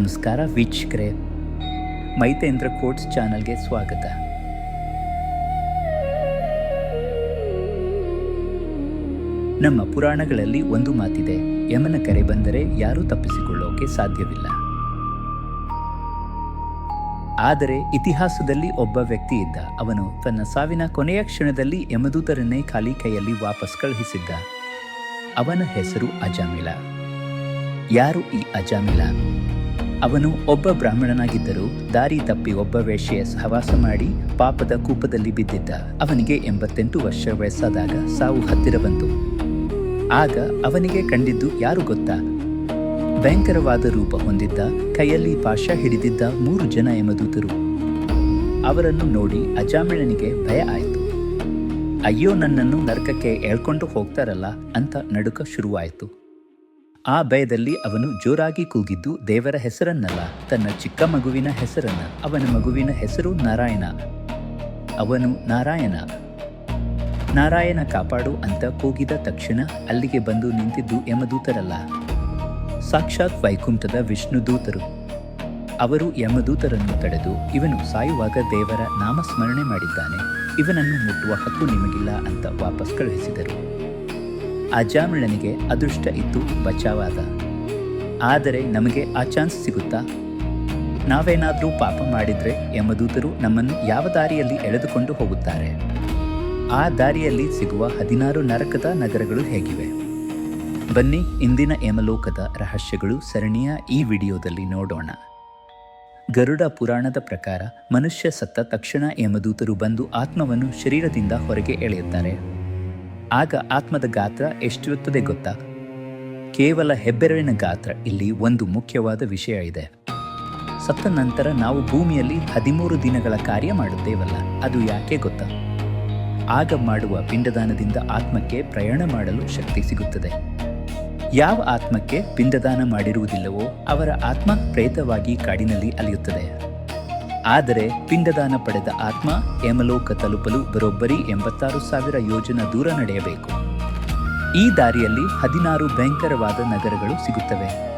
ನಮಸ್ಕಾರ ವೀಕ್ಷಕರೇ. ಮೈತೇಂದ್ರ ಕೋಟ್ಸ್ ಚಾನಲ್ಗೆ ಸ್ವಾಗತ. ನಮ್ಮ ಪುರಾಣಗಳಲ್ಲಿ ಒಂದು ಮಾತಿದೆ, ಯಮನ ಕರೆ ಬಂದರೆ ಯಾರೂ ತಪ್ಪಿಸಿಕೊಳ್ಳೋಕೆ ಸಾಧ್ಯವಿಲ್ಲ. ಆದರೆ ಇತಿಹಾಸದಲ್ಲಿ ಒಬ್ಬ ವ್ಯಕ್ತಿ ಇದ್ದ ಅವನು ತನ್ನ ಸಾವಿನ ಕೊನೆಯ ಕ್ಷಣದಲ್ಲಿ ಯಮದೂತರನ್ನೇ ಖಾಲಿ ಕೈಯಲ್ಲಿ ವಾಪಸ್ ಕಳುಹಿಸಿದ್ದ. ಅವನ ಹೆಸರು ಅಜಾಮಿಲ. ಯಾರು ಈ ಅಜಾಮಿಲ? ಅವನು ಒಬ್ಬ ಬ್ರಾಹ್ಮಣನಾಗಿದ್ದರೂ ದಾರಿ ತಪ್ಪಿ ಒಬ್ಬ ವೇಶ್ಯೆಯ ಸಹವಾಸ ಮಾಡಿ ಪಾಪದ ಕೂಪದಲ್ಲಿ ಬಿದ್ದಿದ್ದ. ಅವನಿಗೆ ಎಂಬತ್ತೆಂಟು ವರ್ಷ ವಯಸ್ಸಾದಾಗ ಸಾವು ಹತ್ತಿರ ಬಂತು. ಆಗ ಅವನಿಗೆ ಕಂಡಿದ್ದು ಯಾರು ಗೊತ್ತಾ? ಭಯಂಕರವಾದ ರೂಪ ಹೊಂದಿದ್ದ, ಕೈಯಲ್ಲಿ ಪಾಶ ಹಿಡಿದಿದ್ದ ಮೂರು ಜನ ಯಮದೂತರು ಅವರನ್ನು ನೋಡಿ ಅಜಾಮಿಳನಿಗೆ ಭಯ ಆಯಿತು. ಅಯ್ಯೋ, ನನ್ನನ್ನು ನರಕಕ್ಕೆ ಎಳ್ಕೊಂಡು ಹೋಗ್ತಾರಲ್ಲ ಅಂತ ನಡುಕ ಶುರುವಾಯಿತು. ಆ ಭಯದಲ್ಲಿ ಅವನು ಜೋರಾಗಿ ಕೂಗಿದ್ದು ದೇವರ ಹೆಸರನ್ನಲ್ಲ, ತನ್ನ ಚಿಕ್ಕ ಮಗುವಿನ ಹೆಸರನ್ನ, ಅವನ ಮಗುವಿನ ಹೆಸರು ನಾರಾಯಣ. ಅವನು ನಾರಾಯಣ. ನಾರಾಯಣ ಕಾಪಾಡು ಅಂತ ಕೂಗಿದ ತಕ್ಷಣ ಅಲ್ಲಿಗೆ ಬಂದು ನಿಂತಿದ್ದು ಯಮದೂತರಲ್ಲ ಸಾಕ್ಷಾತ್ ವೈಕುಂಠದ ವಿಷ್ಣು ದೂತರು. ಅವರು ಯಮದೂತರನ್ನು ತಡೆದು ಇವನು ಸಾಯುವಾಗ ದೇವರ ನಾಮಸ್ಮರಣೆ ಮಾಡಿದ್ದಾನೆ. ಇವನನ್ನು ಮುಟ್ಟುವ ಹಕ್ಕು ನಿಮಗಿಲ್ಲ ಅಂತ ವಾಪಸ್ ಕಳುಹಿಸಿದರು. ಅಜಾಮಿಳನಿಗೆ ಅದೃಷ್ಟ ಇತ್ತು ಬಚಾವಾದ. ಆದರೆ ನಮಗೆ ಆ ಚಾನ್ಸ್ ಸಿಗುತ್ತಾ? ನಾವೇನಾದರೂ ಪಾಪ ಮಾಡಿದರೆ ಯಮದೂತರು ನಮ್ಮನ್ನು ಯಾವ ದಾರಿಯಲ್ಲಿ ಎಳೆದುಕೊಂಡು ಹೋಗುತ್ತಾರೆ? ಆ ದಾರಿಯಲ್ಲಿ ಸಿಗುವ ಹದಿನಾರು ನರಕದ ನಗರಗಳು ಹೇಗಿವೆ? ಬನ್ನಿ ಇಂದಿನ ಯಮಲೋಕದ ರಹಸ್ಯಗಳು ಸರಣಿಯ ಈ ವಿಡಿಯೋದಲ್ಲಿ ನೋಡೋಣ. ಗರುಡ ಪುರಾಣದ ಪ್ರಕಾರ ಮನುಷ್ಯ ಸತ್ತ ತಕ್ಷಣ ಯಮದೂತರು ಬಂದು ಆತ್ಮವನ್ನು ಶರೀರದಿಂದ ಹೊರಗೆ ಎಳೆಯುತ್ತಾರೆ. ಆಗ ಆತ್ಮದ ಗಾತ್ರ ಎಷ್ಟಿರುತ್ತದೆ ಗೊತ್ತಾ? ಕೇವಲ ಹೆಬ್ಬೆರಳಿನ ಗಾತ್ರ ಇಲ್ಲಿ ಒಂದು ಮುಖ್ಯವಾದ ವಿಷಯ ಇದೆ. ಸತ್ತ ನಂತರ ನಾವು ಭೂಮಿಯಲ್ಲಿ ಹದಿಮೂರು ದಿನಗಳ ಕಾರ್ಯ ಮಾಡುತ್ತೇವಲ್ಲ, ಅದು ಯಾಕೆ ಗೊತ್ತಾ? ಆಗ ಮಾಡುವ ಪಿಂಡದಾನದಿಂದ ಆತ್ಮಕ್ಕೆ ಪ್ರಯಾಣ ಮಾಡಲು ಶಕ್ತಿ ಸಿಗುತ್ತದೆ. ಯಾವ ಆತ್ಮಕ್ಕೆ ಪಿಂಡದಾನ ಮಾಡಿರುವುದಿಲ್ಲವೋ ಅವರ ಆತ್ಮ ಪ್ರೇತವಾಗಿ ಕಾಡಿನಲ್ಲಿ ಅಲಿಯುತ್ತದೆ. ಆದರೆ ಪಿಂಡದಾನ ಪಡೆದ ಆತ್ಮ ಯಮಲೋಕ ತಲುಪಲು ಬರೋಬ್ಬರಿ ಎಂಬತ್ತಾರು ಸಾವಿರ ಯೋಜನ ದೂರ ನಡೆಯಬೇಕು. ಈ ದಾರಿಯಲ್ಲಿ ಹದಿನಾರು ಭಯಂಕರವಾದ ನಗರಗಳು ಸಿಗುತ್ತವೆ.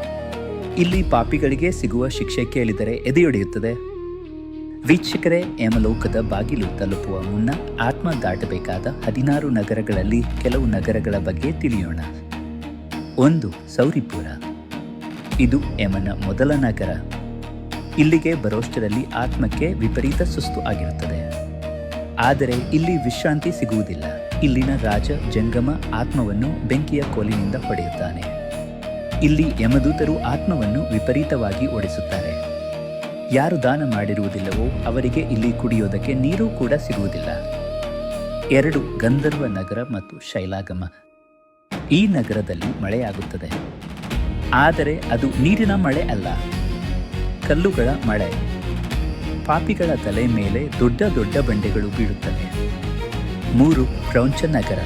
ಇಲ್ಲಿ ಪಾಪಿಗಳಿಗೆ ಸಿಗುವ ಶಿಕ್ಷೆ ಕೇಳಿದರೆ ಎದೆಯೊಡೆಯುತ್ತದೆ. ವೀಕ್ಷಕರೇ ಯಮಲೋಕದ ಬಾಗಿಲು ತಲುಪುವ ಮುನ್ನ ಆತ್ಮ ದಾಟಬೇಕಾದ ಹದಿನಾರು ನಗರಗಳಲ್ಲಿ ಕೆಲವು ನಗರಗಳ ಬಗ್ಗೆ ತಿಳಿಯೋಣ. ಒಂದು ಸೌರಿಪುರ. ಇದು ಯಮನ ಮೊದಲ ನಗರ. ಇಲ್ಲಿಗೆ ಬರೋಷ್ಟರಲ್ಲಿ ಆತ್ಮಕ್ಕೆ ವಿಪರೀತ ಸುಸ್ತು ಆಗಿರುತ್ತದೆ. ಆದರೆ ಇಲ್ಲಿ ವಿಶ್ರಾಂತಿ ಸಿಗುವುದಿಲ್ಲ. ಇಲ್ಲಿನ ರಾಜ ಜಂಗಮ ಆತ್ಮವನ್ನು ಬೆಂಕಿಯ ಕೋಲಿನಿಂದ ಹೊಡೆಯುತ್ತಾನೆ. ಇಲ್ಲಿ ಯಮದೂತರು ಆತ್ಮವನ್ನು ವಿಪರೀತವಾಗಿ ಓಡಿಸುತ್ತಾರೆ. ಯಾರು ದಾನ ಮಾಡಿರುವುದಿಲ್ಲವೋ ಅವರಿಗೆ ಇಲ್ಲಿ ಕುಡಿಯೋದಕ್ಕೆ ನೀರು ಕೂಡ ಸಿಗುವುದಿಲ್ಲ. ಎರಡು ಗಂಧರ್ವ ನಗರ ಮತ್ತು ಶೈಲಾಗಮ. ಈ ನಗರದಲ್ಲಿ ಮಳೆಯಾಗುತ್ತದೆ. ಆದರೆ ಅದು ನೀರಿನ ಮಳೆ ಅಲ್ಲ. ಕಲ್ಲುಗಳ ಮಳೆ. ಪಾಪಿಗಳ ತಲೆ ಮೇಲೆ ದೊಡ್ಡ ದೊಡ್ಡ ಬಂಡೆಗಳು ಬೀಳುತ್ತವೆ. ಮೂರು ಪ್ರೌಂಚನಗರ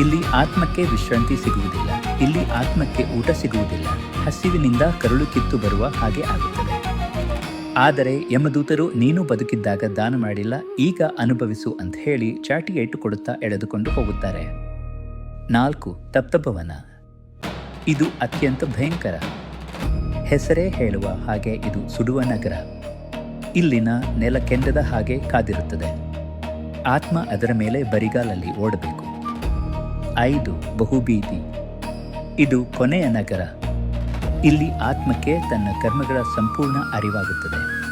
ಇಲ್ಲಿ ಆತ್ಮಕ್ಕೆ ವಿಶ್ರಾಂತಿ ಸಿಗುವುದಿಲ್ಲ. ಇಲ್ಲಿ ಆತ್ಮಕ್ಕೆ ಊಟ ಸಿಗುವುದಿಲ್ಲ. ಹಸಿವಿನಿಂದ ಕರುಳು ಕಿತ್ತು ಬರುವ ಹಾಗೆ ಆಗುತ್ತದೆ. ಆದರೆ ಯಮದೂತರು, ನೀನು ಬದುಕಿದ್ದಾಗ ದಾನ ಮಾಡಿಲ್ಲ, ಈಗ ಅನುಭವಿಸು ಅಂತ ಹೇಳಿ ಚಾಟಿಗೆ ಏಟು ಕೊಡುತ್ತಾ ಎಳೆದುಕೊಂಡು ಹೋಗುತ್ತಾರೆ. ನಾಲ್ಕು, ತಪ್ತಭವನ. ಇದು ಅತ್ಯಂತ ಭಯಂಕರ. ಹೆಸರೇ ಹೇಳುವ ಹಾಗೆ ಇದು ಸುಡುವ ನಗರ. ಇಲ್ಲಿನ ನೆಲ ಕೆಂಡದ ಹಾಗೆ ಕಾದಿರುತ್ತದೆ. ಆತ್ಮ ಅದರ ಮೇಲೆ ಬರಿಗಾಲಲ್ಲಿ ಓಡಬೇಕು. ಐದು ಬಹುಬೀದಿ ಇದು ಕೊನೆಯ ನಗರ. ಇಲ್ಲಿ ಆತ್ಮಕ್ಕೆ ತನ್ನ ಕರ್ಮಗಳ ಸಂಪೂರ್ಣ ಅರಿವಾಗುತ್ತದೆ.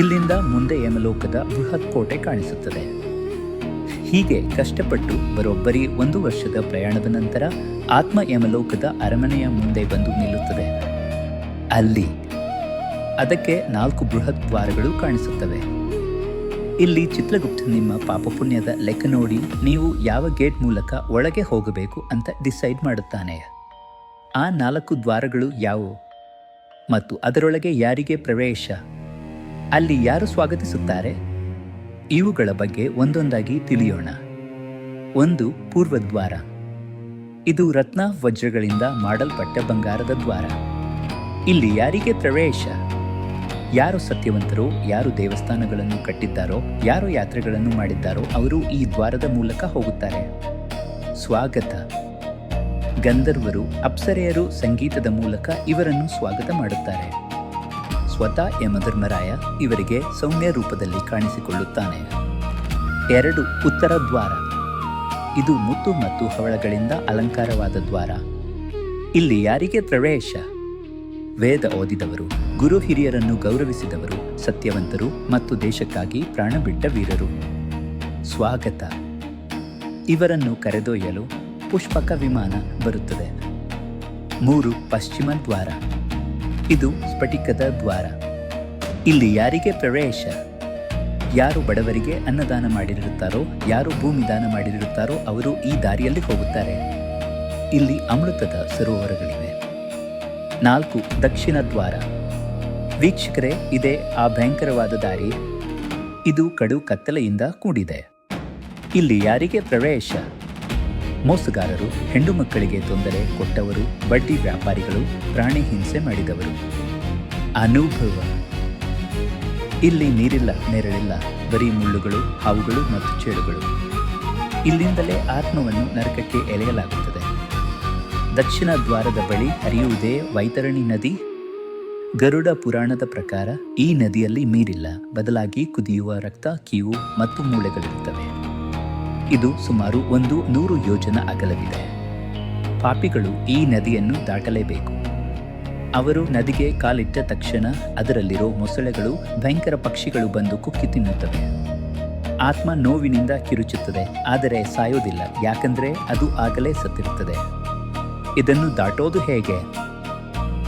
ಇಲ್ಲಿಂದ ಮುಂದೆ ಯಮಲೋಕದ ಬೃಹತ್ ಕೋಟೆ ಕಾಣಿಸುತ್ತದೆ. ಹೀಗೆ ಕಷ್ಟಪಟ್ಟು ಬರೋಬ್ಬರಿ ಒಂದು ವರ್ಷದ ಪ್ರಯಾಣದ ನಂತರ ಆತ್ಮ ಯಮಲೋಕದ ಅರಮನೆಯ ಮುಂದೆ ಬಂದು ನಿಲ್ಲುತ್ತದೆ. ಅಲ್ಲಿ. ಅದಕ್ಕೆ ನಾಲ್ಕು ಬೃಹತ್ ದ್ವಾರಗಳು ಕಾಣಿಸುತ್ತವೆ. ಇಲ್ಲಿ ಚಿತ್ರಗುಪ್ತ ನಿಮ್ಮ ಪಾಪಪುಣ್ಯದ ಲೆಕ್ಕ ನೋಡಿ, ನೀವು ಯಾವ ಗೇಟ್ ಮೂಲಕ ಒಳಗೆ ಹೋಗಬೇಕು ಅಂತ ಡಿಸೈಡ್ ಮಾಡುತ್ತಾನೆ. ಆ ನಾಲ್ಕು ದ್ವಾರಗಳು ಯಾವುವು? ಮತ್ತು ಅದರೊಳಗೆ ಯಾರಿಗೆ ಪ್ರವೇಶ? ಅಲ್ಲಿ ಯಾರು ಸ್ವಾಗತಿಸುತ್ತಾರೆ? ಇವುಗಳ ಬಗ್ಗೆ ಒಂದೊಂದಾಗಿ ತಿಳಿಯೋಣ. ಒಂದು ಪೂರ್ವದ್ವಾರ. ಇದು ರತ್ನ ವಜ್ರಗಳಿಂದ ಮಾಡಲ್ಪಟ್ಟ ಬಂಗಾರದ ದ್ವಾರ. ಇಲ್ಲಿ ಯಾರಿಗೆ ಪ್ರವೇಶ? ಯಾರು ಸತ್ಯವಂತರು, ಯಾರು ದೇವಸ್ಥಾನಗಳನ್ನು ಕಟ್ಟಿದ್ದಾರೋ, ಯಾರು ಯಾತ್ರೆಗಳನ್ನು ಮಾಡಿದ್ದಾರೋ, ಅವರು ಈ ದ್ವಾರದ ಮೂಲಕ ಹೋಗುತ್ತಾರೆ. ಸ್ವಾಗತ. ಗಂಧರ್ವರು, ಅಪ್ಸರೆಯರು ಸಂಗೀತದ ಮೂಲಕ ಇವರನ್ನು ಸ್ವಾಗತ ಮಾಡುತ್ತಾರೆ. ಸ್ವತಃ ಯಮಧರ್ಮರಾಯ ಇವರಿಗೆ ಸೌಮ್ಯ ರೂಪದಲ್ಲಿ ಕಾಣಿಸಿಕೊಳ್ಳುತ್ತಾನೆ. ಎರಡು, ಉತ್ತರ ದ್ವಾರ. ಇದು ಮುತ್ತು ಮತ್ತು ಹವಳಗಳಿಂದ ಅಲಂಕಾರವಾದ ದ್ವಾರ. ಇಲ್ಲಿ ಯಾರಿಗೆ ಪ್ರವೇಶ? ವೇದ ಓದಿದವರು, ಗುರು ಹಿರಿಯರನ್ನು ಗೌರವಿಸಿದವರು, ಸತ್ಯವಂತರು ಮತ್ತು ದೇಶಕ್ಕಾಗಿ ಪ್ರಾಣ ಬಿಟ್ಟ ವೀರರು. ಸ್ವಾಗತ. ಇವರನ್ನು ಕರೆದೊಯ್ಯಲು ಪುಷ್ಪಕ ವಿಮಾನ ಬರುತ್ತದೆ. ಮೂರು ಪಶ್ಚಿಮ ದ್ವಾರ. ಇದು ಸ್ಫಟಿಕದ ದ್ವಾರ. ಇಲ್ಲಿ ಯಾರಿಗೆ ಪ್ರವೇಶ? ಯಾರು ಬಡವರಿಗೆ ಅನ್ನದಾನ ಮಾಡಿರುತ್ತಾರೋ, ಯಾರು ಭೂಮಿ ದಾನ ಮಾಡಿರುತ್ತಾರೋ, ಅವರು ಈ ದಾರಿಯಲ್ಲಿ ಹೋಗುತ್ತಾರೆ. ಇಲ್ಲಿ ಅಮೃತದ ಸರೋವರಗಳಿವೆ. ನಾಲ್ಕು ದಕ್ಷಿಣ ದ್ವಾರ. ವೀಕ್ಷಕರೇ, ಇದೇ ಆ ಭಯಂಕರವಾದ ದಾರಿ. ಇದು ಕಡು ಕತ್ತಲೆಯಿಂದ ಕೂಡಿದೆ. ಇಲ್ಲಿ ಯಾರಿಗೆ ಪ್ರವೇಶ? ಮೋಸಗಾರರು, ಹೆಣ್ಣು ಮಕ್ಕಳಿಗೆ ತೊಂದರೆ ಕೊಟ್ಟವರು, ಬಡ್ಡಿ ವ್ಯಾಪಾರಿಗಳು, ಪ್ರಾಣಿ ಹಿಂಸೆ ಮಾಡಿದವರು. ಅನುಭವ. ಇಲ್ಲಿ ನೀರಿಲ್ಲ, ನೆರಳಿಲ್ಲ, ಬರೀ ಮುಳ್ಳುಗಳು, ಹಾವುಗಳು ಮತ್ತು ಚೇಳುಗಳು. ಇಲ್ಲಿಂದಲೇ ಆತ್ಮವನ್ನು ನರಕಕ್ಕೆ ಎಳೆಯಲಾಗುತ್ತದೆ. ದಕ್ಷಿಣ ದ್ವಾರದ ಬಳಿ ಹರಿಯುವುದೇ ವೈತರಣಿ ನದಿ. ಗರುಡ ಪುರಾಣದ ಪ್ರಕಾರ ಈ ನದಿಯಲ್ಲಿ ನೀರಿಲ್ಲ. ಬದಲಾಗಿ ಕುದಿಯುವ ರಕ್ತ, ಕೀವು ಮತ್ತು ಮೂಳೆಗಳಿರುತ್ತವೆ. ಇದು ಸುಮಾರು ಒಂದು ನೂರು ಯೋಜನ ಅಗಲವಿದೆ. ಪಾಪಿಗಳು ಈ ನದಿಯನ್ನು ದಾಟಲೇಬೇಕು. ಅವರು ನದಿಗೆ ಕಾಲಿಟ್ಟ ತಕ್ಷಣ ಅದರಲ್ಲಿರೋ ಮೊಸಳೆಗಳು ಭಯಂಕರ ಪಕ್ಷಿಗಳು ಬಂದು ಕುಕ್ಕಿ ತಿನ್ನುತ್ತವೆ. ಆತ್ಮ ನೋವಿನಿಂದ ಕಿರುಚುತ್ತದೆ, ಆದರೆ ಸಾಯೋದಿಲ್ಲ. ಯಾಕಂದ್ರೆ ಅದು ಆಗಲೇ ಸತ್ತಿರುತ್ತದೆ. ಇದನ್ನು ದಾಟೋದು ಹೇಗೆ?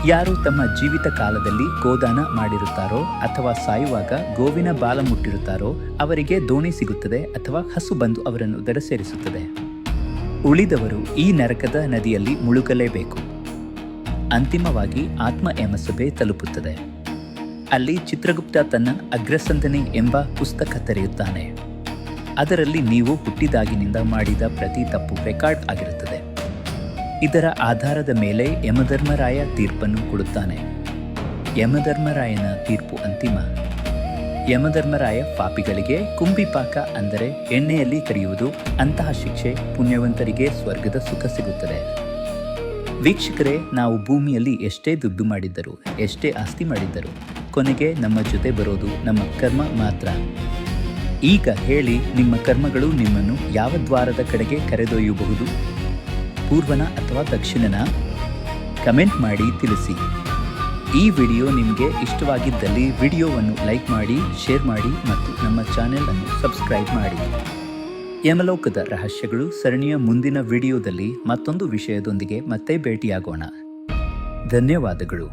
ಯಾರು ತಮ್ಮ ಜೀವಿತ ಕಾಲದಲ್ಲಿ ಗೋದಾನ ಮಾಡಿರುತ್ತಾರೋ ಅಥವಾ ಸಾಯುವಾಗ ಗೋವಿನ ಬಾಲ ಮುಟ್ಟಿರುತ್ತಾರೋ ಅವರಿಗೆ ದೋಣಿ ಸಿಗುತ್ತದೆ ಅಥವಾ ಹಸು ಬಂದು ಅವರನ್ನು ದಡ ಸೇರಿಸುತ್ತದೆ ಉಳಿದವರು ಈ ನರಕದ ನದಿಯಲ್ಲಿ ಮುಳುಗಲೇಬೇಕು. ಅಂತಿಮವಾಗಿ ಆತ್ಮ ಎಂಬ ಸಭೆ ತಲುಪುತ್ತದೆ. ಅಲ್ಲಿ ಚಿತ್ರಗುಪ್ತ ತನ್ನ ಅಗ್ರಸಂಧನೆ ಎಂಬ ಪುಸ್ತಕ ತೆರೆಯುತ್ತಾನೆ. ಅದರಲ್ಲಿ ನೀವು ಹುಟ್ಟಿದಾಗಿನಿಂದ ಮಾಡಿದ ಪ್ರತಿ ತಪ್ಪು ರೆಕಾರ್ಡ್ ಆಗಿರುತ್ತದೆ. ಇದರ ಆಧಾರದ ಮೇಲೆ ಯಮಧರ್ಮರಾಯ ತೀರ್ಪನ್ನು ಕೊಡುತ್ತಾನೆ. ಯಮಧರ್ಮರಾಯನ ತೀರ್ಪು ಅಂತಿಮ. ಯಮಧರ್ಮರಾಯ ಪಾಪಿಗಳಿಗೆ ಕುಂಬಿಪಾಕ ಅಂದರೆ ಎಣ್ಣೆಯಲ್ಲಿ ಕರೆಯುವುದು, ಅಂತಹ ಶಿಕ್ಷೆ ಪುಣ್ಯವಂತರಿಗೆ ಸ್ವರ್ಗದ ಸುಖ ಸಿಗುತ್ತದೆ. ವೀಕ್ಷಕರೇ, ನಾವು ಭೂಮಿಯಲ್ಲಿ ಎಷ್ಟೇ ದುಡ್ಡು ಮಾಡಿದ್ದರು, ಎಷ್ಟೇ ಆಸ್ತಿ ಮಾಡಿದ್ದರು, ಕೊನೆಗೆ ನಮ್ಮ ಜೊತೆ ಬರೋದು ನಮ್ಮ ಕರ್ಮ ಮಾತ್ರ. ಈಗ ಹೇಳಿ ನಿಮ್ಮ ಕರ್ಮಗಳು ನಿಮ್ಮನ್ನು ಯಾವ ದ್ವಾರದ ಕಡೆಗೆ ಕರೆದೊಯ್ಯಬಹುದು? ಪೂರ್ವನ ಅಥವಾ ದಕ್ಷಿಣನ ಕಮೆಂಟ್ ಮಾಡಿ ತಿಳಿಸಿ. ಈ ವಿಡಿಯೋ ನಿಮಗೆ ಇಷ್ಟವಾಗಿದ್ದಲ್ಲಿ ವಿಡಿಯೋವನ್ನು ಲೈಕ್ ಮಾಡಿ, ಶೇರ್ ಮಾಡಿ ಮತ್ತು ನಮ್ಮ ಚಾನೆಲ್ ಅನ್ನು ಸಬ್ಸ್ಕ್ರೈಬ್ ಮಾಡಿ. ಯಮಲೋಕದ ರಹಸ್ಯಗಳು ಸರಣಿಯ ಮುಂದಿನ ವಿಡಿಯೋದಲ್ಲಿ ಮತ್ತೊಂದು ವಿಷಯದೊಂದಿಗೆ ಮತ್ತೆ ಭೇಟಿಯಾಗೋಣ. ಧನ್ಯವಾದಗಳು.